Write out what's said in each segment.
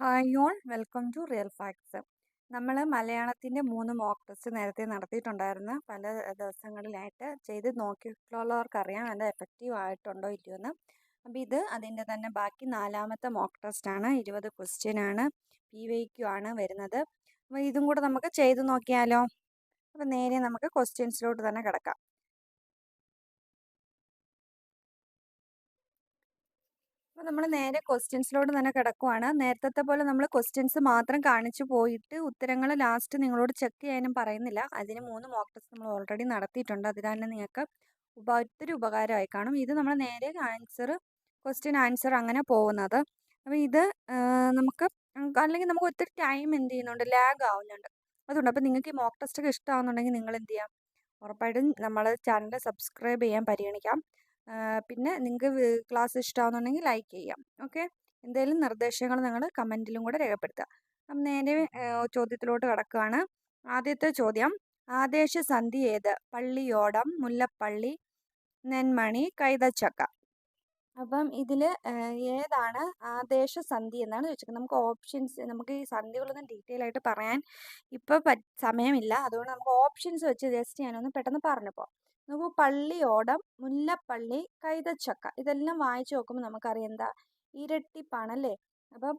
Hi all welcome to real facts നമ്മൾ മലയാളത്തിന്റെ മൂന്ന് മോക്ക് ടെസ്റ്റ് നേരത്തെ നടത്തിയിട്ടുണ്ടായിരുന്നു. പല ദിവസങ്ങളിലായിട്ട് ചെയ്ത് നോക്കിയിട്ടുള്ളവർക്കറിയാം നല്ല എഫക്റ്റീവ് ആയിട്ടുണ്ടോ ഇല്ലയോ എന്ന് അപ്പോൾ ഇത് അതിന്റെ തന്നെ ബാക്കി നാലാമത്തെ മോക്ക് ടെസ്റ്റ് ആണ്. ഇരുപത് ക്വസ്റ്റ്യനാണ് പി വൈ ക്യു ആണ് വരുന്നത്. അപ്പോൾ ഇതും കൂടെ നമുക്ക് ചെയ്ത് നോക്കിയാലോ? അപ്പോൾ നേരെ നമുക്ക് ക്വസ്റ്റ്യൻസിലോട്ട് തന്നെ കിടക്കാം. അപ്പോൾ നമ്മൾ നേരെ ക്വസ്റ്റ്യൻസിലോട്ട് തന്നെ കിടക്കുവാണ്. നേരത്തെ പോലെ നമ്മൾ ക്വസ്റ്റ്യൻസ് മാത്രം കാണിച്ചു പോയിട്ട് ഉത്തരങ്ങൾ ലാസ്റ്റ് നിങ്ങളോട് ചെക്ക് ചെയ്യാനും പറയുന്നില്ല. അതിന് മൂന്ന് മോക്ക് ടെസ്റ്റ് നമ്മൾ ഓൾറെഡി നടത്തിയിട്ടുണ്ട്. അതിനാൽ നിങ്ങൾക്ക് ഉപ ഒത്തിരി ഉപകാരമായി കാണും. ഇത് നമ്മൾ നേരെ ആൻസർ ക്വസ്റ്റ്യൻ ആൻസർ അങ്ങനെ പോകുന്നത്. അപ്പോൾ ഇത് നമുക്ക് അല്ലെങ്കിൽ നമുക്ക് ഒത്തിരി ടൈം എന്ത് ചെയ്യുന്നുണ്ട്? ലാഗ് ആവുന്നുണ്ട്. അതുകൊണ്ട് അപ്പോൾ നിങ്ങൾക്ക് ഈ മോക്ക് ടെസ്റ്റ് ഒക്കെ ഇഷ്ടമാകുന്നുണ്ടെങ്കിൽ നിങ്ങൾ എന്ത് ചെയ്യാം? ഉറപ്പായിട്ടും നമ്മൾ ചാനൽ സബ്സ്ക്രൈബ് ചെയ്യാൻ പരിഗണിക്കാം. പിന്നെ നിങ്ങൾക്ക് ക്ലാസ് ഇഷ്ടമാകുന്നുണ്ടെങ്കിൽ ലൈക്ക് ചെയ്യാം. ഓക്കെ എന്തെങ്കിലും നിർദ്ദേശങ്ങൾ നിങ്ങൾ കമന്റിലും കൂടെ രേഖപ്പെടുത്തുക. അപ്പം നേരെ ചോദ്യത്തിലോട്ട് കിടക്കുകയാണ് ആദ്യത്തെ ചോദ്യം. ആദേശ സന്ധി ഏത്? പള്ളിയോടം മുല്ലപ്പള്ളി നെന്മണി കൈതച്ചക്ക. അപ്പം ഇതിൽ ഏതാണ് ആദേശ സന്ധി എന്നാണ് ചോദിച്ചിരിക്കുന്നത് നമുക്ക് ഓപ്ഷൻസ് നമുക്ക് ഈ സന്ധികളൊന്നും ഡീറ്റെയിൽ ആയിട്ട് പറയാൻ ഇപ്പോൾ സമയമില്ല. അതുകൊണ്ട് നമുക്ക് ഓപ്ഷൻസ് വെച്ച് ജസ്റ്റ് ഞാനൊന്ന് പെട്ടെന്ന് പറഞ്ഞു പോകാം നോക്കൂ ഓടം മുല്ലപ്പള്ളി കൈതച്ചക്ക ഇതെല്ലാം വായിച്ചു നോക്കുമ്പോൾ നമുക്കറിയാം എന്താ ഇരട്ടിപ്പാണല്ലേ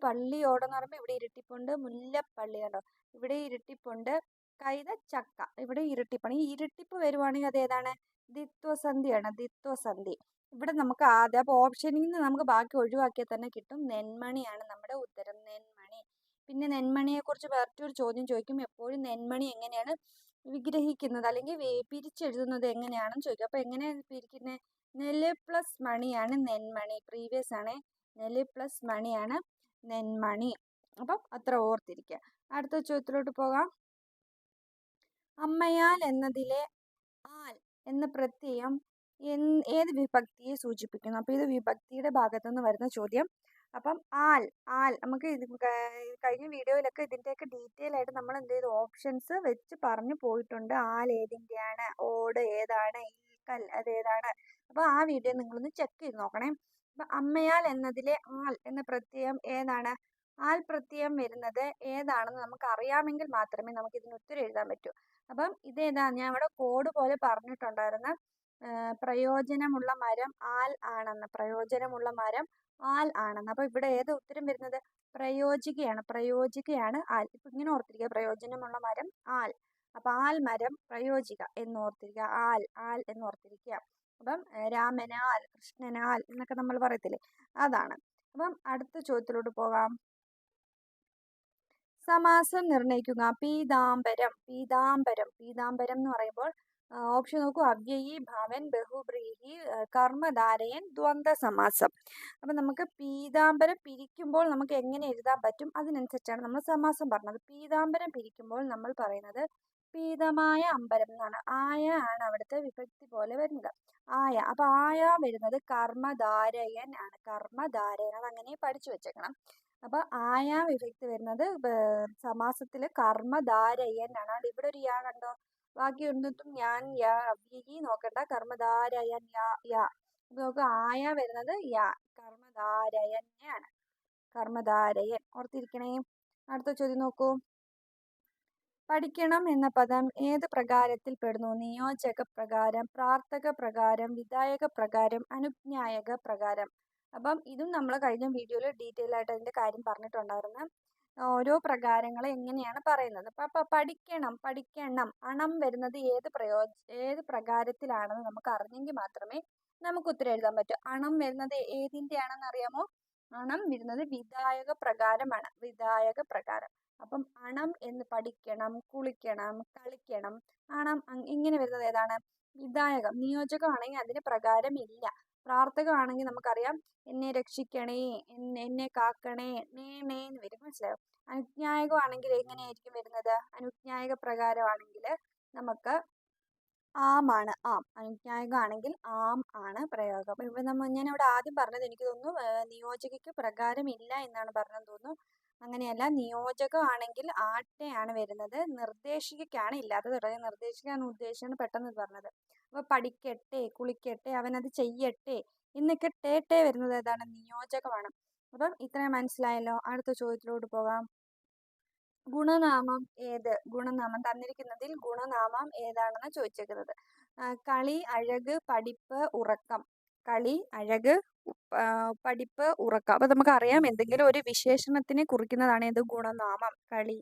പള്ളി ഓടം എന്ന് പറയുമ്പോൾ ഇവിടെ ഇരട്ടിപ്പുണ്ട് മുല്ലപ്പള്ളി കണ്ടോ? ഇവിടെ ഇരട്ടിപ്പുണ്ട് കൈതച്ചക്ക ഇവിടെ ഇരട്ടിപ്പാണ്. ഈ ഇരട്ടിപ്പ് വരുവാണെങ്കിൽ അത് ഏതാണ്? ദിത്വസന്ധിയാണ് ദിത്വസന്ധി. ഇവിടെ നമുക്ക് ആദ്യം അപ്പോൾ ഓപ്ഷനിൽ നിന്ന് നമുക്ക് ബാക്കി ഒഴിവാക്കിയാൽ തന്നെ കിട്ടും. നെന്മണിയാണ് നമ്മുടെ ഉത്തരം നെന്മണി. പിന്നെ നെന്മണിയെക്കുറിച്ച് വേറൊരു ചോദ്യം ചോദിക്കും എപ്പോഴും നെന്മണി എങ്ങനെയാണ്? വിഗ്രഹിക്കുന്നത് അല്ലെങ്കിൽ പിരിച്ചെഴുതുന്നത് എങ്ങനെയാണെന്ന് ചോദിക്കും. അപ്പോൾ എങ്ങനെ പിരിക്കുന്നത് നെല്ല് പ്ലസ് മണിയാണ് നെന്മണി. പ്രീവിയസ് ആണ്. നെല്ല് പ്ലസ് മണിയാണ് നെന്മണി. അപ്പം അത്ര ഓർത്തിരിക്കുക അടുത്ത ചോദ്യത്തിലോട്ട് പോകാം. അമ്മയാൽ എന്നതിലെ ആൽ എന്ന പ്രത്യയം ഏത് വിഭക്തിയെ സൂചിപ്പിക്കുന്നു? അപ്പോൾ ഇത് വിഭക്തിയുടെ ഭാഗത്തുനിന്ന് വരുന്ന ചോദ്യം. അപ്പം ആൽ ആൽ നമുക്ക് ഇത് കഴിഞ്ഞ വീഡിയോയിലൊക്കെ ഇതിന്റെയൊക്കെ ഡീറ്റെയിൽ ആയിട്ട് നമ്മൾ എന്ത് ചെയ്തു? ഓപ്ഷൻസ് വെച്ച് പറഞ്ഞു പോയിട്ടുണ്ട്. ആൽ ഏതിന്റെയാണ്? ഓട് ഏതാണ്? ഇൽക്കൽ അത് ഏതാണ്? അപ്പോൾ ആ വീഡിയോ നിങ്ങളൊന്ന് ചെക്ക് ചെയ്ത് നോക്കണേ. അപ്പം അമ്മയാൽ എന്നതിലെ ആൽ എന്ന പ്രത്യയം ഏതാണ്? ആൽ പ്രത്യയം വരുന്നത് ഏതാണെന്ന് നമുക്ക് അറിയാമെങ്കിൽ മാത്രമേ നമുക്ക് ഇതിന് ഉത്തരം എഴുതാൻ പറ്റൂ. അപ്പം ഇതേതാ ഞാൻ ഇവിടെ കോഡ് പോലെ പറഞ്ഞിട്ടുണ്ടായിരുന്ന. പ്രയോജനമുള്ള മരം ആൽ ആണെന്ന്. പ്രയോജനമുള്ള മരം ആൽ ആണെന്ന്. അപ്പോൾ ഇവിടെ ഏത് ഉത്തരം വരുന്നത്? പ്രയോജികയാണ്. പ്രയോജികയാണ് ആൽ. ഇപ്പം ഇങ്ങനെ ഓർത്തിരിക്കുക. പ്രയോജനമുള്ള മരം ആൽ. അപ്പം ആൽ മരം പ്രയോജിക എന്ന് ഓർത്തിരിക്കുക. ആൽ ആൽ എന്ന് ഓർത്തിരിക്കുക. അപ്പം രാമനാൽ കൃഷ്ണനാൽ എന്നൊക്കെ നമ്മൾ പറയത്തില്ലേ? അതാണ്. അപ്പം അടുത്ത ചോദ്യത്തിലോട്ട് പോകാം. സമാസം നിർണയിക്കുക പീതാംബരം. പീതാംബരം. പീതാംബരം എന്ന് പറയുമ്പോൾ ഓപ്ഷൻ നോക്കൂ. അവ്യയി ഭവൻ ബഹുബ്രീഹി കർമ്മധാരയൻ ദ്വന്ദ് സമാസം അപ്പം നമുക്ക് പീതാംബരം പിരിക്കുമ്പോൾ നമുക്ക് എങ്ങനെ എഴുതാൻ പറ്റും? അതിനനുസരിച്ചാണ് നമ്മൾ സമാസം പറഞ്ഞത്. പീതാംബരം പിരിക്കുമ്പോൾ നമ്മൾ പറയുന്നത് പീതമായ അമ്പരം എന്നാണ്. ആയ ആണ് അവിടുത്തെ വിഭക്തി പോലെ വരുന്നത്. ആയ. അപ്പൊ ആയ വരുന്നത് കർമ്മധാരയൻ ആണ്. കർമ്മധാരയൻ അത് അങ്ങനെ പഠിച്ചു വെച്ചേക്കണം. അപ്പൊ ആയ വിഭക്തി വരുന്നത് സമാസത്തിൽ കർമ്മധാരയൻ ആണ്. ഇവിടെ ഒരു യാ കണ്ടോ? ബാക്കി ഒന്നും ഞാൻ യാ അവ്യയി നോക്കണ്ട. കർമ്മധാരയൻ യാ. യാ ആയ വരുന്നത് യാ. കർമ്മധാരയന്നെയാണ് കർമ്മധാരയൻ ഓർത്തിരിക്കണേ. അടുത്ത ചോദ്യം നോക്കൂ. പഠിക്കണം എന്ന പദം ഏത് പ്രകാരത്തിൽ പെടുന്നു? നിയോജക പ്രകാരം പ്രാർത്ഥക പ്രകാരം വിധായക പ്രകാരം അനുജ്ഞായക പ്രകാരം. അപ്പം ഇതും നമ്മൾ കഴിഞ്ഞ വീഡിയോയിൽ ഡീറ്റെയിൽ ആയിട്ട് അതിന്റെ കാര്യം പറഞ്ഞിട്ടുണ്ടായിരുന്നു. ഓരോ പ്രകാരങ്ങൾ എങ്ങനെയാണ് പറയുന്നത്? അപ്പം പഠിക്കണം പഠിക്കണം. അണം വരുന്നത് ഏത് പ്രയോ ഏത് പ്രകാരത്തിലാണെന്ന് നമുക്ക് അറിഞ്ഞെങ്കിൽ മാത്രമേ നമുക്ക് ഉത്തരം എഴുതാൻ പറ്റൂ. അണം വരുന്നത് ഏതിന്റെ ആണെന്ന് അറിയാമോ? അണം വരുന്നത് വിധായക പ്രകാരമാണ്. വിധായക പ്രകാരം. അപ്പം അണം എന്ന് പഠിക്കണം കുളിക്കണം കളിക്കണം. അണം ഇങ്ങനെ വരുന്നത് ഏതാണ്? വിധായകം. നിയോജകമാണെങ്കിൽ അതിന് പ്രകാരം ഇല്ല പ്രാർത്ഥകമാണെങ്കിൽ നമുക്കറിയാം എന്നെ രക്ഷിക്കണേ എന്നെ കാക്കണേ നേ നേ എന്ന് വരും. മനസ്സിലായോ? അനുജ്ഞായകമാണെങ്കിൽ എങ്ങനെയായിരിക്കും വരുന്നത്? അനുജ്ഞായക പ്രകാരമാണെങ്കിൽ നമുക്ക് ആമാണ് ആം. അനുജ്ഞായകമാണെങ്കിൽ ആം ആണ് പ്രയോഗം. ഇവിടെ നമ്മൾ ഞാൻ ഇവിടെ ആദ്യം പറഞ്ഞത് എനിക്ക് തോന്നുന്നു നിയോജകയ്ക്ക് പ്രകാരമില്ല എന്നാണ് പറഞ്ഞതെന്ന് തോന്നുന്നു. അങ്ങനെയല്ല നിയോജകമാണെങ്കിൽ ആട്ടെയാണ് വരുന്നത്. നിർദ്ദേശികയ്ക്കാണ് ഇല്ലാത്തത് തുടങ്ങി. നിർദ്ദേശിക്കാൻ ഉദ്ദേശിച്ചാണ് പെട്ടെന്ന് പറഞ്ഞത്. അപ്പോൾ പഠിക്കട്ടെ കുളിക്കട്ടെ അവനത് ചെയ്യട്ടെ എന്നൊക്കെ ടേ ടേ വരുന്നത് ഏതാണ്? നിയോജകമാണ്. അപ്പം ഇത്രയും മനസ്സിലായല്ലോ. അടുത്ത ചോദ്യത്തിലോട്ട് പോകാം. ഗുണനാമം ഏത്? ഗുണനാമം തന്നിരിക്കുന്നതിൽ ഗുണനാമം ഏതാണെന്ന് ചോദിച്ചേക്കുന്നത്. കളി അഴക് പഠിപ്പ് ഉറക്കം. കളി അഴക് പഠിപ്പ് ഉറക്കം. അപ്പോൾ നമുക്കറിയാം എന്തെങ്കിലും ഒരു വിശേഷണത്തിനെ കുറിക്കുന്നതാണ് ഏത് ഗുണനാമം? കളി.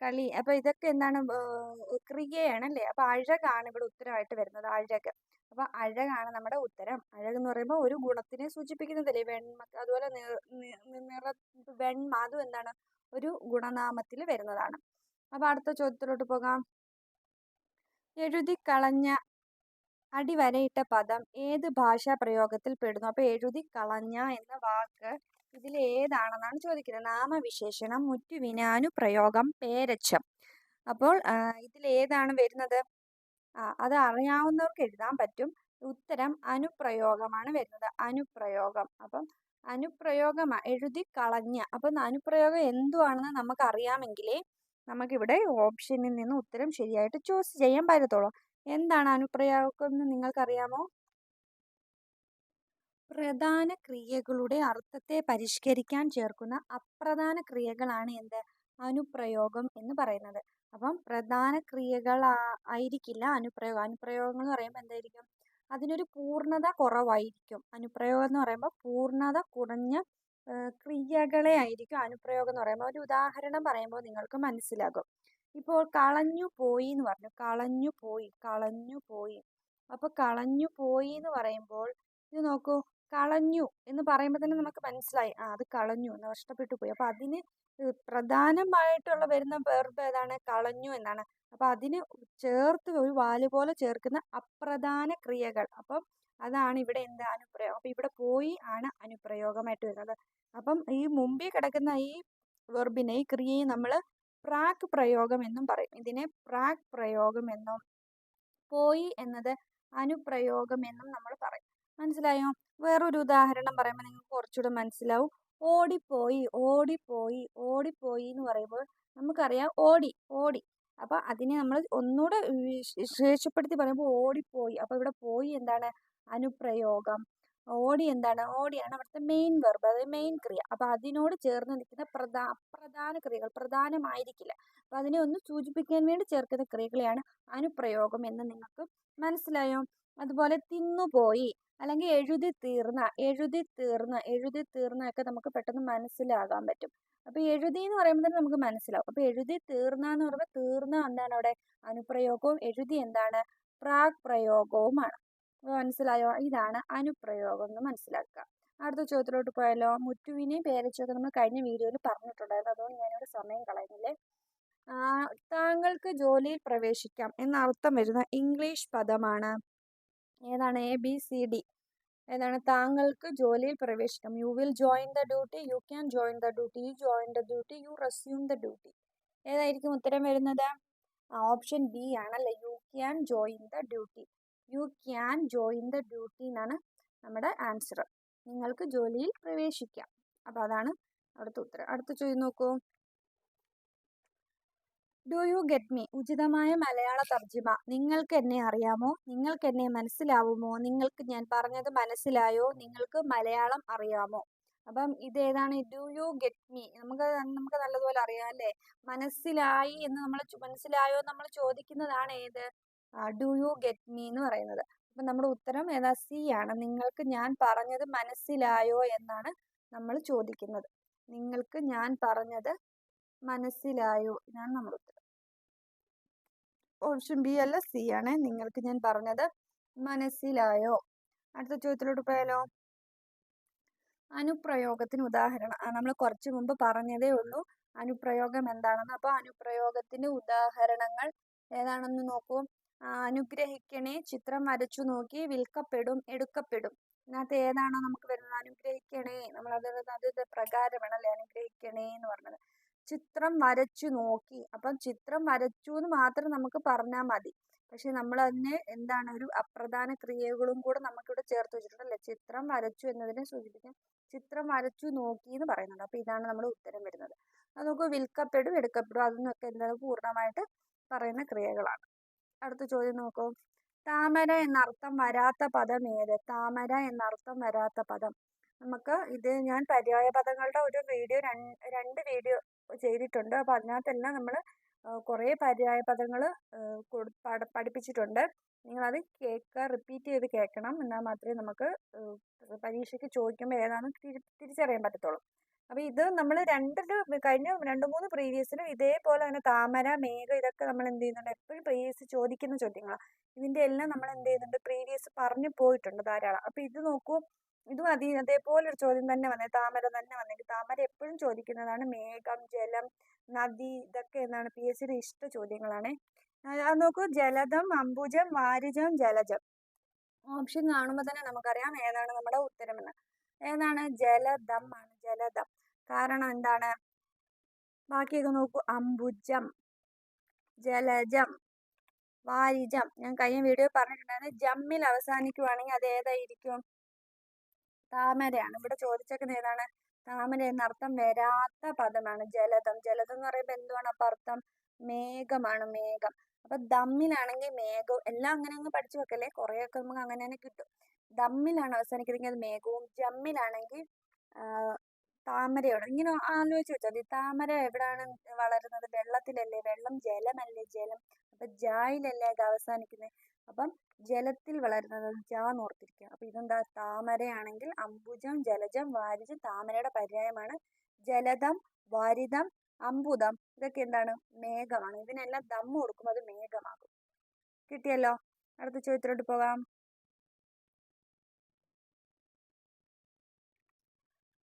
കളി. അപ്പൊ ഇതൊക്കെ എന്താണ് ക്രിയയാണ് അല്ലേ അപ്പൊ അഴകാണ് ഇവിടെ ഉത്തരമായിട്ട് വരുന്നത് അഴക്. അപ്പൊ അഴകാണ് നമ്മുടെ ഉത്തരം. അഴക് എന്ന് പറയുമ്പോൾ ഒരു ഗുണത്തിനെ സൂചിപ്പിക്കുന്നതല്ലേ? വെണ്മ അതുപോലെ നിറ വെണ്മ അതും എന്താണ്? ഒരു ഗുണനാമത്തിൽ വരുന്നതാണ്. അപ്പൊ അടുത്ത ചോദ്യത്തിലോട്ട് പോകാം. എഴുതിക്കളഞ്ഞ അടിവരയിട്ട പദം ഏത് ഭാഷാ പ്രയോഗത്തിൽ പെടുന്നു അപ്പോൾ എഴുതിക്കളഞ്ഞ എന്ന വാക്ക് ഇതിൽ ഏതാണെന്നാണ് ചോദിക്കുന്നത്? നാമവിശേഷണം മുറ്റുവിനാനു പ്രയോഗം പേരച്ചം അപ്പോൾ ഇതിൽ ഏതാണ് വരുന്നത്? അത് അറിയാവുന്നവർക്ക് എഴുതാൻ പറ്റും. ഉത്തരം അനുപ്രയോഗമാണ് വരുന്നത്. അനുപ്രയോഗം. അപ്പം അനുപ്രയോഗം എഴുതി കളഞ്ഞ അപ്പം അനുപ്രയോഗം എന്തുവാണെന്ന് നമുക്ക് അറിയാമെങ്കിലേ നമുക്കിവിടെ ഓപ്ഷനിൽ നിന്ന് ഉത്തരം ശരിയായിട്ട് ചൂസ് ചെയ്യാൻ പറ്റത്തുള്ളൂ. എന്താണ് അനുപ്രയോഗം എന്ന് നിങ്ങൾക്കറിയാമോ? പ്രധാന ക്രിയകളുടെ അർത്ഥത്തെ പരിഷ്കരിക്കാൻ ചേർക്കുന്ന അപ്രധാന ക്രിയകളാണ് എന്ത്? അനുപ്രയോഗം എന്ന് പറയുന്നത്. അപ്പം പ്രധാന ക്രിയകൾ ആയിരിക്കില്ല അനുപ്രയോഗം. അനുപ്രയോഗങ്ങൾ എന്ന് പറയുമ്പോൾ എന്തായിരിക്കും? അതിനൊരു പൂർണത കുറവായിരിക്കും. അനുപ്രയോഗം എന്ന് പറയുമ്പോൾ പൂർണത കുറഞ്ഞ ക്രിയകളെ ആയിരിക്കും അനുപ്രയോഗം എന്ന് പറയുമ്പോൾ ഒരു ഉദാഹരണം പറയുമ്പോൾ നിങ്ങൾക്ക് മനസ്സിലാകും. ഇപ്പോൾ കളഞ്ഞു പോയി എന്ന് പറഞ്ഞു. കളഞ്ഞു പോയി കളഞ്ഞു പോയി. അപ്പോൾ കളഞ്ഞു പോയി എന്ന് പറയുമ്പോൾ ഇത് നോക്കൂ കളഞ്ഞു എന്ന് പറയുമ്പോൾ തന്നെ നമുക്ക് മനസ്സിലായി ആ അത് കളഞ്ഞു നഷ്ടപ്പെട്ടു പോയി. അപ്പോൾ അതിന് പ്രധാനമായിട്ടുള്ള വരുന്ന വെർബ് ഏതാണ്? കളഞ്ഞു എന്നാണ്. അപ്പോൾ അതിന് ചേർത്ത് ഒരു വാൽ പോലെ ചേർക്കുന്ന അപ്രധാന ക്രിയകൾ. അപ്പം അതാണ് ഇവിടെ എന്ത് അനുപ്രയോഗം? അപ്പോൾ ഇവിടെ പോയി ആണ് അനുപ്രയോഗമായിട്ട് വരുന്നത്. അപ്പം ഈ മുമ്പിൽ കിടക്കുന്ന ഈ വെർബിനെ ഈ ക്രിയയെ നമ്മൾ പ്രാക് പ്രയോഗം എന്നും പറയും. ഇതിനെ പ്രാക് പ്രയോഗം എന്നും പോയി എന്നത് അനുപ്രയോഗം എന്നും നമ്മൾ പറയും. മനസ്സിലായോ? വേറൊരു ഉദാഹരണം പറയുമ്പോൾ നിങ്ങൾക്ക് കുറച്ചുകൂടെ മനസ്സിലാവും. ഓടിപ്പോയി ഓടിപ്പോയി ഓടിപ്പോയി എന്ന് പറയുമ്പോൾ നമുക്കറിയാം ഓടി ഓടി. അപ്പോൾ അതിനെ നമ്മൾ ഒന്നുകൂടെ വിശേഷപ്പെടുത്തി പറയുമ്പോൾ ഓടിപ്പോയി. അപ്പോൾ ഇവിടെ പോയി എന്താണ്? അനുപ്രയോഗം. ഓടി എന്താണ്? ഓടിയാണ് അവിടുത്തെ മെയിൻ വെർബ് അതായത് മെയിൻ ക്രിയ. അപ്പോൾ അതിനോട് ചേർന്ന് നിൽക്കുന്ന പ്രധാ പ്രധാന ക്രിയകൾ പ്രധാനമായിരിക്കില്ല. അപ്പോൾ അതിനെ ഒന്ന് സൂചിപ്പിക്കാൻ വേണ്ടി ചേർക്കുന്ന ക്രിയകളെയാണ് അനുപ്രയോഗം എന്ന് നിങ്ങൾക്ക് മനസ്സിലായോ? അതുപോലെ തിന്നുപോയി അല്ലെങ്കിൽ എഴുതി തീർന്ന എഴുതി തീർന്ന എഴുതി തീർന്ന ഒക്കെ നമുക്ക് പെട്ടെന്ന് മനസ്സിലാകാൻ പറ്റും. അപ്പോൾ എഴുതി എന്ന് പറയുമ്പോൾ തന്നെ നമുക്ക് മനസ്സിലാവും. അപ്പോൾ എഴുതി തീർന്ന എന്ന് പറയുമ്പോൾ തീർന്ന എന്താണ് അവിടെ? അനുപ്രയോഗവും എഴുതി എന്താണ്? പ്രാക് പ്രയോഗവുമാണ് മനസ്സിലായോ? ഇതാണ് അനുപ്രയോഗം എന്ന് മനസ്സിലാക്കുക. അടുത്ത ചോദ്യത്തിലോട്ട് പോയാലോ? മുറ്റുവിനെ പേരച്ചൊക്കെ നമ്മൾ കഴിഞ്ഞ വീഡിയോയിൽ പറഞ്ഞിട്ടുണ്ടായിരുന്നു. അതുകൊണ്ട് ഞാനിവിടെ സമയം കളയുന്നില്ലേ? താങ്കൾക്ക് ജോലിയിൽ പ്രവേശിക്കാം എന്ന അർത്ഥം വരുന്ന ഇംഗ്ലീഷ് പദമാണ്. ഏതാണ്? എ ബി സി ഡി ഏതാണ്? താങ്കൾക്ക് ജോലിയിൽ പ്രവേശിക്കാം. You will join the duty you can join the duty you join the duty you resume the duty ഏതായിരിക്കും ഉത്തരം വരുന്നത്? ഓപ്ഷൻ ബി ആണല്ലേ. You can join the duty you can join the duty എന്നാണ് നമ്മുടെ ആൻസർ നിങ്ങൾക്ക് ജോലിയിൽ പ്രവേശിക്കാം. അപ്പോൾ അതാണ് അവിടുത്തെ ഉത്തരം. അടുത്ത ചോദ്യം നോക്കൂ. ഡു യു ഗെറ്റ് മീ ഉചിതമായ മലയാള തർജിമ നിങ്ങൾക്ക് എന്നെ അറിയാമോ? നിങ്ങൾക്ക് എന്നെ മനസ്സിലാവുമോ? നിങ്ങൾക്ക് ഞാൻ പറഞ്ഞത് മനസ്സിലായോ? നിങ്ങൾക്ക് മലയാളം അറിയാമോ? അപ്പം ഇതേതാണ് ഡു യു ഗെറ്റ് മീ നമുക്ക് നമുക്ക് നല്ലതുപോലെ അറിയാം അല്ലേ? മനസ്സിലായി എന്ന് നമ്മൾ മനസ്സിലായോ നമ്മൾ ചോദിക്കുന്നതാണ് ഏത്? ഡു യു ഗെറ്റ് മീ എന്ന് പറയുന്നത്. അപ്പം നമ്മുടെ ഉത്തരം ഏതാ? സി ആണ്. നിങ്ങൾക്ക് ഞാൻ പറഞ്ഞത് മനസ്സിലായോ എന്നാണ് നമ്മൾ ചോദിക്കുന്നത്. നിങ്ങൾക്ക് ഞാൻ പറഞ്ഞത് മനസ്സിലായോ ഇതാണ് നമ്മുടെ ഉത്തരം. ഓപ്ഷൻ ബി അല്ല സി ആണ്. നിങ്ങൾക്ക് ഞാൻ പറഞ്ഞത് മനസ്സിലായോ? അടുത്ത ചോദ്യത്തിലോട്ട് പോയാലോ? അനുപ്രയോഗത്തിന് ഉദാഹരണം. നമ്മൾ കുറച്ചു മുമ്പ് പറഞ്ഞതേ ഉള്ളൂ. അനുപ്രയോഗം എന്താണെന്ന്. അപ്പോൾ അനുപ്രയോഗത്തിന്റെ ഉദാഹരണങ്ങൾ ഏതാണെന്ന് നോക്കൂ. അനുഗ്രഹിക്കണേ. ചിത്രം വരച്ചു നോക്കി വിൽക്കപ്പെടും എടുക്കപ്പെടും. ഇതിനകത്ത് ഏതാണോ നമുക്ക് വരുന്നത്? അനുഗ്രഹിക്കണേ. നമ്മൾ അത് പ്രകാരമാണ് അല്ലെ? അനുഗ്രഹിക്കണേ എന്ന് പറഞ്ഞത്. ചിത്രം വരച്ചു നോക്കി. അപ്പം ചിത്രം വരച്ചു എന്ന് മാത്രം നമുക്ക് പറഞ്ഞാൽ മതി. പക്ഷെ നമ്മൾ അതിനെ എന്താണ് ഒരു അപ്രധാന ക്രിയകളും കൂടെ നമുക്കിവിടെ ചേർത്ത് വെച്ചിട്ടുണ്ട് അല്ലേ? ചിത്രം വരച്ചു എന്നതിനെ സൂചിപ്പിക്കാൻ ചിത്രം വരച്ചു നോക്കി എന്ന് പറയുന്നുണ്ട്. അപ്പോൾ ഇതാണ് നമ്മുടെ ഉത്തരം വരുന്നത്. അത് നമുക്ക് വിൽക്കപ്പെടും എടുക്കപ്പെടും. അതൊന്നൊക്കെ എന്താണ് പൂർണമായിട്ട് പറയുന്ന ക്രിയകളാണ്. അടുത്ത ചോദ്യം നോക്കൂ. താമര എന്നർത്ഥം വരാത്ത പദം ഏത്? താമര എന്നർത്ഥം വരാത്ത പദം. നമുക്ക് ഇത് ഞാൻ പര്യായ പദങ്ങളുടെ ഒരു വീഡിയോ രണ്ട് വീഡിയോ ചെയ്തിട്ടുണ്ട്. അപ്പോൾ അതിനകത്തെല്ലാം നമ്മൾ കുറേ പര്യായ പദങ്ങൾ പഠിപ്പിച്ചിട്ടുണ്ട്. അത് കേൾക്കുക റിപ്പീറ്റ് ചെയ്ത് കേൾക്കണം. എന്നാൽ മാത്രമേ നമുക്ക് പരീക്ഷയ്ക്ക് ചോദിക്കുമ്പോൾ ഏതാണെന്ന് തിരിച്ചറിയാൻ പറ്റത്തുള്ളൂ. അപ്പോൾ ഇത് നമ്മൾ രണ്ടിൽ കഴിഞ്ഞ രണ്ട് മൂന്ന് പ്രീവിയസിലും ഇതേപോലെ തന്നെ താമര മേഘം ഇതൊക്കെ നമ്മൾ എന്ത് ചെയ്യുന്നുണ്ട്? എപ്പോഴും പ്രീവിയസ് ചോദിക്കുന്ന ചോദ്യങ്ങളാണ് ഇതിന്റെ എല്ലാം നമ്മൾ എന്ത് ചെയ്യുന്നുണ്ട്? പ്രീവിയസ് പറഞ്ഞു പോയിട്ടുണ്ട് ധാരാളം. അപ്പൊ ഇത് നോക്കൂ. ഇതും അതി അതേപോലെ ഒരു ചോദ്യം തന്നെ വന്നത് താമര തന്നെ വന്നെങ്കിൽ താമര എപ്പോഴും ചോദിക്കുന്നതാണ് മേഘം ജലം നദി ഇതൊക്കെ എന്നാണ് പി എസ് സിയുടെ ഇഷ്ട ചോദ്യങ്ങളാണ്. അത് നോക്കൂ. ജലദം അംബുജം വാരിജം ജലജം. ഓപ്ഷൻ കാണുമ്പോൾ തന്നെ നമുക്കറിയാം ഏതാണ് നമ്മുടെ ഉത്തരമെന്ന്. ഏതാണ്? ജലദം ആണ്. ജലദം. കാരണം എന്താണ്? ബാക്കിയൊക്കെ നോക്കൂ. അംബുജം ജലജം വാരിജം. ഞാൻ കഴിഞ്ഞ വീഡിയോ പറഞ്ഞിട്ടുണ്ടായിരുന്നു. ജമ്മിൽ അവസാനിക്കുവാണെങ്കിൽ അത് ഏതായിരിക്കും? താമരയാണ്. ഇവിടെ ചോദിച്ചേക്കുന്നത് ഏതാണ്? താമര എന്നർത്ഥം വരാത്ത പദമാണ്. ജലതം. ജലതം എന്ന് പറയുമ്പോൾ എന്തുവാണ്? അപ്പം അർത്ഥം മേഘമാണ്. മേഘം. അപ്പൊ ദമ്മിലാണെങ്കിൽ മേഘവും എല്ലാം അങ്ങനെ അങ്ങ് പഠിച്ചു വെക്കല്ലേ? കുറേയൊക്കെ നമുക്ക് അങ്ങനെ തന്നെ കിട്ടും. ദമ്മിലാണ് അവസാനിക്കുന്നതെങ്കിൽ അത് മേഘവും ജമ്മിലാണെങ്കിൽ താമരയോട് ഇങ്ങനെ ആലോചിച്ച് വെച്ചാൽ മതി താമര എവിടാണ് വളരുന്നത്? വെള്ളത്തിലല്ലേ? വെള്ളം ജലമല്ലേ ജലം? അപ്പൊ ജായിലല്ലേ അത് അവസാനിക്കുന്നത് അപ്പം ജലത്തിൽ വളരുന്നത് ജാ ഓർത്തിരിക്കുക. അപ്പൊ ഇതെന്താ? താമരയാണെങ്കിൽ അംബുജം ജലജം വാരിജം താമരയുടെ പര്യായമാണ്. ജലതം വാരിതം അംബുദം ഇതൊക്കെ എന്താണ്? മേഘമാണ്. ഇതിനെല്ലാം ദമ്മ് കൊടുക്കുമ്പോൾ അത് മേഘമാകും. കിട്ടിയല്ലോ? അടുത്ത ചോദ്യത്തിലോട്ട് പോകാം.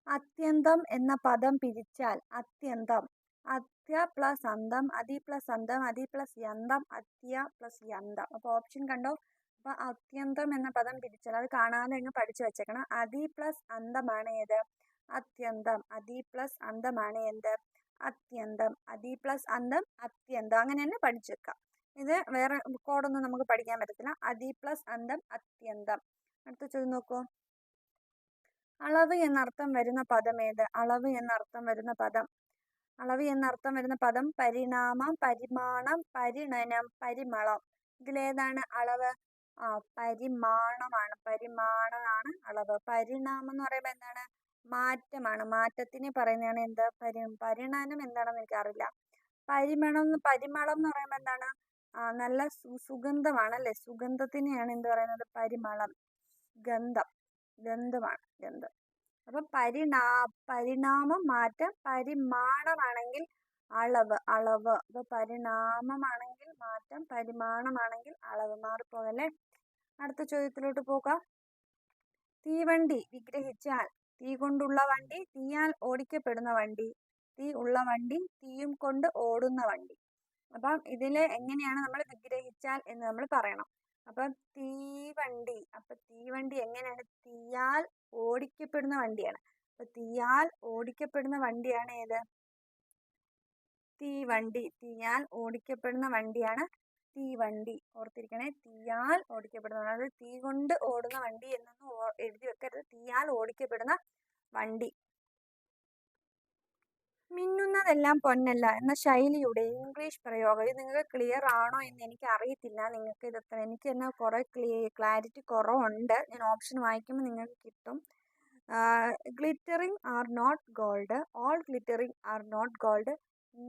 അത്യന്തം എന്ന പദം പിരിച്ചാൽ അത്യന്തം. അത്യ പ്ലസ് അന്തം അതി പ്ലസ് അന്തം അതി പ്ലസ് യന്തം അത്യ പ്ലസ് യന്തം. അപ്പോൾ ഓപ്ഷൻ കണ്ടോ? അപ്പോൾ അത്യന്തം എന്ന പദം പിരിച്ചാൽ അത് കാണാതെ അങ്ങ് പഠിച്ചു വെച്ചേക്കണം. അതി പ്ലസ് അന്തമാണ് ഏത്? അത്യന്തം. അതി പ്ലസ് അന്തമാണ് എന്ത്? അത്യന്തം. അതി പ്ലസ് അന്തം അത്യന്തം. അങ്ങനെ തന്നെ പഠിച്ചു വെക്കാം. ഇത് വേറെ കോഡൊന്നും നമുക്ക് പഠിക്കാൻ പറ്റത്തില്ല. അതി പ്ലസ് അന്തം അത്യന്തം. അടുത്ത ചോദ്യം നോക്കൂ. അളവ് എന്നർത്ഥം വരുന്ന പദം ഏത്? അളവ് എന്നർത്ഥം വരുന്ന പദം. അളവ് എന്നർത്ഥം വരുന്ന പദം പരിണാമം പരിമാണം പരിണനം പരിമളം. ഇതിലേതാണ് അളവ്? ആ പരിമാണമാണ്. പരിമാണമാണ് അളവ്. പരിണാമം എന്ന് പറയുമ്പോൾ എന്താണ്? മാറ്റമാണ്. മാറ്റത്തിന് പറയുന്നതാണ് എന്താ? പരി പരിണാമം എന്താണെന്ന് എനിക്കറിയില്ല. പരിമണം പരിമളം എന്ന് പറയുമ്പോൾ എന്താണ്? നല്ല സുഗന്ധമാണ് അല്ലെ? സുഗന്ധത്തിനെയാണ് എന്ത് പറയുന്നത്? പരിമളം. ഗന്ധം. ഗന്ധമാണ് ഗന്ധം. അപ്പം പരിണാ പരിണാമം മാറ്റം പരിമാണമാണെങ്കിൽ അളവ് അളവ്. അപ്പോൾ പരിണാമമാണെങ്കിൽ മാറ്റം പരിമാണമാണെങ്കിൽ അളവ്. മാറിപ്പോകല്ലേ? അടുത്ത ചോദ്യത്തിലോട്ട് പോകാം. തീവണ്ടി വിഗ്രഹിച്ചാൽ തീ കൊണ്ടുള്ള വണ്ടി തീയാൽ ഓടിക്കപ്പെടുന്ന വണ്ടി തീ ഉള്ള വണ്ടി തീയും കൊണ്ട് ഓടുന്ന വണ്ടി. അപ്പം ഇതിൽ എങ്ങനെയാണ് നമ്മൾ വിഗ്രഹിച്ചാൽ എന്ന് നമ്മൾ പറയണം. അപ്പം തീവണ്ടി അപ്പം തീവണ്ടി എങ്ങനെയാണ്? തീയാൽ ഓടിക്കപ്പെടുന്ന വണ്ടിയാണ്. അപ്പൊ തീയാൽ ഓടിക്കപ്പെടുന്ന വണ്ടിയാണ് ഏത്? തീവണ്ടി. തീയാൽ ഓടിക്കപ്പെടുന്ന വണ്ടിയാണ് തീവണ്ടി. ഓർത്തിരിക്കണേ. തീയാൽ ഓടിക്കപ്പെടുന്ന അതായത് തീ കൊണ്ട് ഓടുന്ന വണ്ടി എന്നൊന്നും എഴുതി വെക്കരുത്. തീയാൽ ഓടിക്കപ്പെടുന്ന വണ്ടി. മിന്നുന്നതെല്ലാം പൊന്നല്ല. എന്ന ശൈലിയുടെ ഇംഗ്ലീഷ് പ്രയോഗം ഇത് നിങ്ങൾക്ക് ക്ലിയർ ആണോ എന്ന് എനിക്ക് അറിയത്തില്ല നിങ്ങൾക്ക് ഇത് എനിക്ക് തന്നെ കുറേ ക്ലാരിറ്റി കുറവുണ്ട്. ഞാൻ ഓപ്ഷൻ വായിക്കുമ്പോൾ നിങ്ങൾക്ക് കിട്ടും. Glittering are not gold all glittering are not gold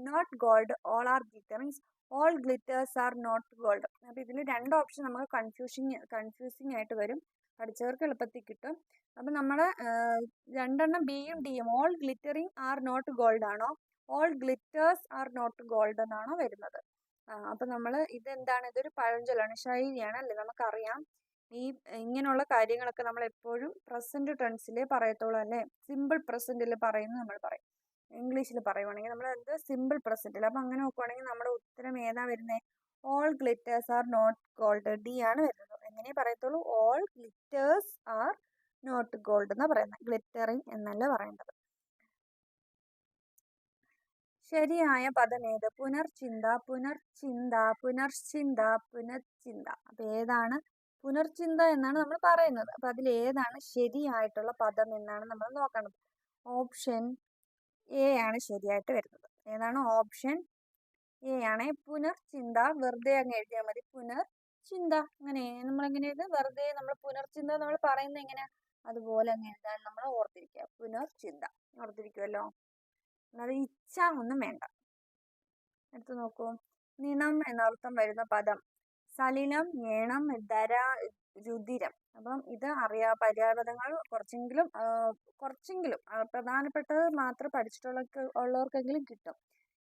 not gold all are glitterings all glitters are not gold അപ്പോൾ ഇതിൽ രണ്ട് ഓപ്ഷൻ നമുക്ക് കൺഫ്യൂഷിങ് കൺഫ്യൂസിങ് ആയിട്ട് വരും. പഠിച്ചവർക്ക് എളുപ്പത്തിൽ കിട്ടും. അപ്പം നമ്മൾ രണ്ടെണ്ണം ബിയും ഡിയും all glittering are not gold ആണോ? All glitters are not gold എന്നാണോ വരുന്നത്. അപ്പം നമ്മൾ ഇതെന്താണ്? ഇതൊരു പഴഞ്ചൊല്ലാണ് ശൈലിയാണ് അല്ലേ? നമുക്കറിയാം. ഈ ഇങ്ങനെയുള്ള കാര്യങ്ങളൊക്കെ നമ്മൾ എപ്പോഴും പ്രസന്റ് ടെൻസിലേ പറയത്തുള്ളൂ അല്ലേ? സിമ്പിൾ പ്രസന്റിൽ പറയുന്നു നമ്മൾ പറയും. ഇംഗ്ലീഷിൽ പറയുവാണെങ്കിൽ നമ്മൾ എന്ത്? സിമ്പിൾ പ്രസന്റിൽ അപ്പം അങ്ങനെ നോക്കുവാണെങ്കിൽ നമ്മുടെ ഉത്തരം ഏതാ വരുന്നത് all glitters are not gold D ആണ് വരുന്നത്. എങ്ങനെ പറയത്തുള്ളൂ? All glitters are not gold എന്നാണ് പറയുന്നത്. ഗ്ലിറ്ററിങ് എന്നല്ല പറയേണ്ടത്. ശരിയായ പദം ഏത്? പുനർചിന്ത പുനർചിന്ത പുനർചിന്ത പുനർചിന്ത. അപ്പം ഏതാണ്? പുനർചിന്ത എന്നാണ് നമ്മൾ പറയുന്നത്. അപ്പം അതിൽ ഏതാണ് ശരിയായിട്ടുള്ള പദം എന്നാണ് നമ്മൾ നോക്കേണ്ടത് ഓപ്ഷൻ എ ആണ് ശരിയായിട്ട് വരുന്നത്. ഏതാണ്? ഓപ്ഷൻ എ ആണ് പുനർചിന്ത വെറുതെ അങ്ങ് എഴുതിയാൽ മതി. പുനർ ചിന്ത അങ്ങനെ നമ്മളെങ്ങനെ ഇത് വെറുതെ നമ്മൾ പുനർചിന്ത നമ്മൾ പറയുന്നത് എങ്ങനെയാ? അതുപോലെ അങ്ങ് എഴുതാൻ നമ്മൾ ഓർത്തിരിക്കുക. പുനർചിന്ത ഓർത്തിരിക്കുമല്ലോ അത് ഇച്ഛ ഒന്നും വേണ്ട. എടുത്തു നോക്കൂ. നിണം എന്നർത്ഥം വരുന്ന പദം. സലിലം ഏണം ധര രുതിരം അപ്പം ഇത് അറിയാ പര്യാപദങ്ങൾ കുറച്ചെങ്കിലും കുറച്ചെങ്കിലും പ്രധാനപ്പെട്ടത് മാത്രം പഠിച്ചിട്ടുള്ള ഉള്ളവർക്കെങ്കിലും കിട്ടും.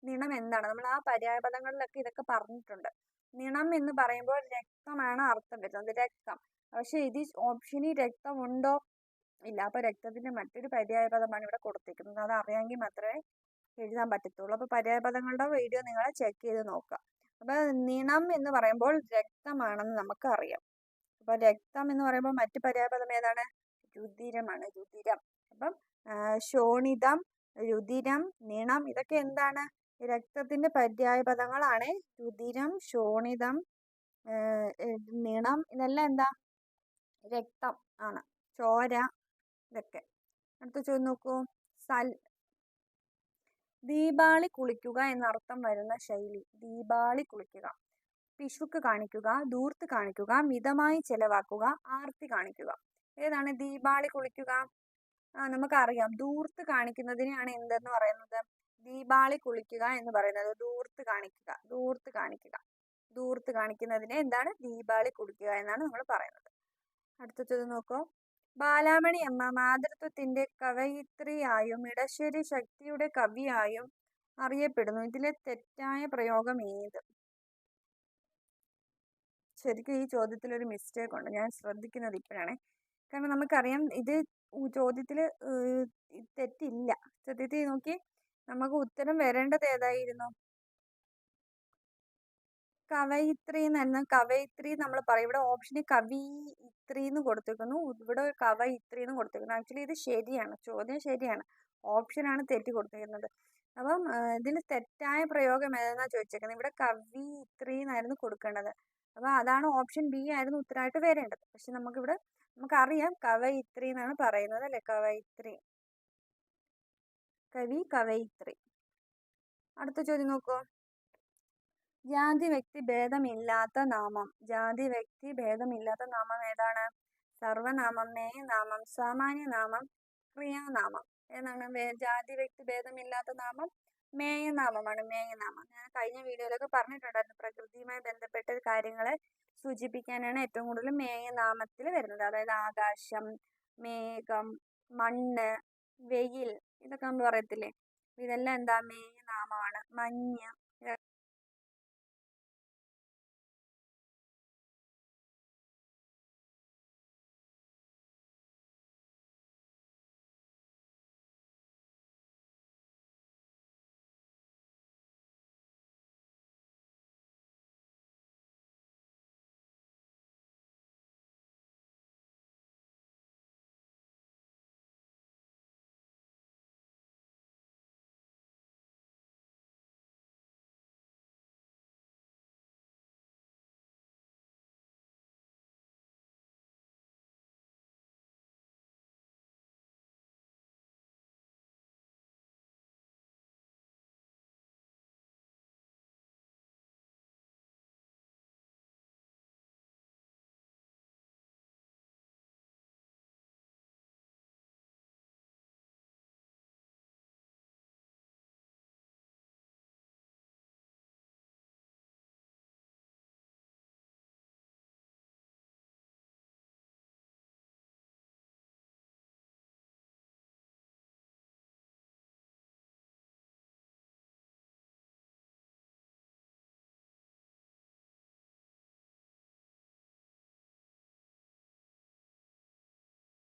നിണം എന്താണ്? നമ്മൾ ആ പര്യായപദങ്ങളിലൊക്കെ ഇതൊക്കെ പറഞ്ഞിട്ടുണ്ട്. നിണം എന്ന് പറയുമ്പോൾ രക്തമാണ് അർത്ഥം വരുന്നത്. രക്തം. പക്ഷേ ഇത് ഓപ്ഷനിൽ രക്തമുണ്ടോ? ഇല്ല. അപ്പോൾ രക്തത്തിന്റെ മറ്റൊരു പര്യായപദമാണ് ഇവിടെ കൊടുത്തിരിക്കുന്നത്. അത് അറിയാമെങ്കിൽ മാത്രമേ എഴുതാൻ പറ്റത്തുള്ളൂ. അപ്പോൾ പര്യായപദങ്ങളുടെ വീഡിയോ നിങ്ങൾ ചെക്ക് ചെയ്ത് നോക്കുക. അപ്പോൾ നിണം എന്ന് പറയുമ്പോൾ രക്തമാണെന്ന് നമുക്ക് അറിയാം അപ്പോൾ രക്തം എന്ന് പറയുമ്പോൾ മറ്റു പര്യായപദം ഏതാണ്? രുതിരമാണ് രുതിരം അപ്പം ശോണിതം രുതിരം നിണം ഇതൊക്കെ എന്താണ്? രക്തത്തിന്റെ പര്യായപദങ്ങളാണ് രുതിരം ശോണിതം നിണം ഇതെല്ലാം എന്താ? രക്തം ആണ്. ചോര ഇതൊക്കെ. അടുത്ത ചോദ്യം നോക്കൂ. സൽ ദീപാളി കുളിക്കുക എന്നർത്ഥം വരുന്ന ശൈലി. ദീപാളി കുളിക്കുക. പിശുക്ക് കാണിക്കുക ദൂർത്ത് കാണിക്കുക മിതമായി ചെലവാക്കുക ആർത്തി കാണിക്കുക. ഏതാണ് ദീപാളി കുളിക്കുക? നമുക്കറിയാം. ദൂർത്ത് കാണിക്കുന്നതിനെയാണ് എന്തെന്ന് പറയുന്നത്? ദീപാളി കുളിക്കുക എന്ന് പറയുന്നത് ദൂർത്ത് കാണിക്കുക ദൂർത്ത് കാണിക്കുക. ദൂർത്ത് കാണിക്കുന്നതിനെ എന്താണ്? ദീപാളി കുളിക്കുക എന്നാണ് നമ്മൾ പറയുന്നത്. അടുത്തത് നോക്കൂ. ബാലാമണി അമ്മ മാതൃത്വത്തിന്റെ കവയിത്രിയായും ഇടശ്ശേരി ശക്തിയുടെ കവിയായും അറിയപ്പെടുന്നു. ഇതിലെ തെറ്റായ പ്രയോഗം ഏത്? ശരിക്കും ഈ ചോദ്യത്തിൽ ഒരു മിസ്റ്റേക്ക് ഉണ്ട്. ഞാൻ ശ്രദ്ധിക്കുന്നത് ഇപ്പോഴാണ്. കാരണം നമുക്കറിയാം ഇത് ചോദ്യത്തിൽ തെറ്റില്ല. സത്യത്തിൽ നോക്കി. നമുക്ക് ഉത്തരം വരേണ്ടത് ഏതായിരുന്നു? കവയിത്രി എന്നായിരുന്നു കവയിത്രി നമ്മൾ പറയും. ഇവിടെ ഓപ്ഷനിൽ കവി ഇത്രി എന്ന് കൊടുത്തിരിക്കുന്നു. ഇവിടെ കവയിത്രി എന്ന് കൊടുത്തിരിക്കുന്നു. ആക്ച്വലി ഇത് ശരിയാണ്. ചോദ്യം ശരിയാണ്. ഓപ്ഷനാണ് തെറ്റി കൊടുത്തിരിക്കുന്നത്. അപ്പം ഇതിൽ തെറ്റായ പ്രയോഗം ഏതെന്നാണ് ചോദിച്ചേക്കുന്നത്? ഇവിടെ കവി ഇത്രി എന്നായിരുന്നു കൊടുക്കേണ്ടത്. അപ്പോൾ അതാണ് ഓപ്ഷൻ ബി ആയിരുന്നു ഉത്തരമായിട്ട് വരേണ്ടത്. പക്ഷെ നമുക്കിവിടെ നമുക്കറിയാം കവയിത്രി എന്നാണ് പറയുന്നത് അല്ലേ? കവയിത്രി. കവി കവയിത്രി. അടുത്ത ചോദ്യം നോക്കൂ. ജാതി വ്യക്തി ഭേദമില്ലാത്ത നാമം. ജാതി വ്യക്തി ഭേദമില്ലാത്ത നാമം ഏതാണ്? സർവനാമം മേയനാമം സാമാന്യ നാമം ക്രിയാനാമം. ഏതാണ് ജാതി വ്യക്തി ഭേദമില്ലാത്ത നാമം മേയനാമമാണ് മേയനാമം. ഞാൻ കഴിഞ്ഞ വീഡിയോയിലൊക്കെ പറഞ്ഞിട്ടുണ്ടായിരുന്നു പ്രകൃതിയുമായി ബന്ധപ്പെട്ട കാര്യങ്ങളെ സൂചിപ്പിക്കാനാണ് ഏറ്റവും കൂടുതൽ മേയനാമത്തിൽ വരുന്നത്. അതായത് ആകാശം മേഘം മണ്ണ് വെയിൽ ഇതൊക്കെ നമ്മൾ പറയത്തില്ലേ? ഇതെല്ലാം എന്താ മേയനാമമാണ് മഞ്ഞ്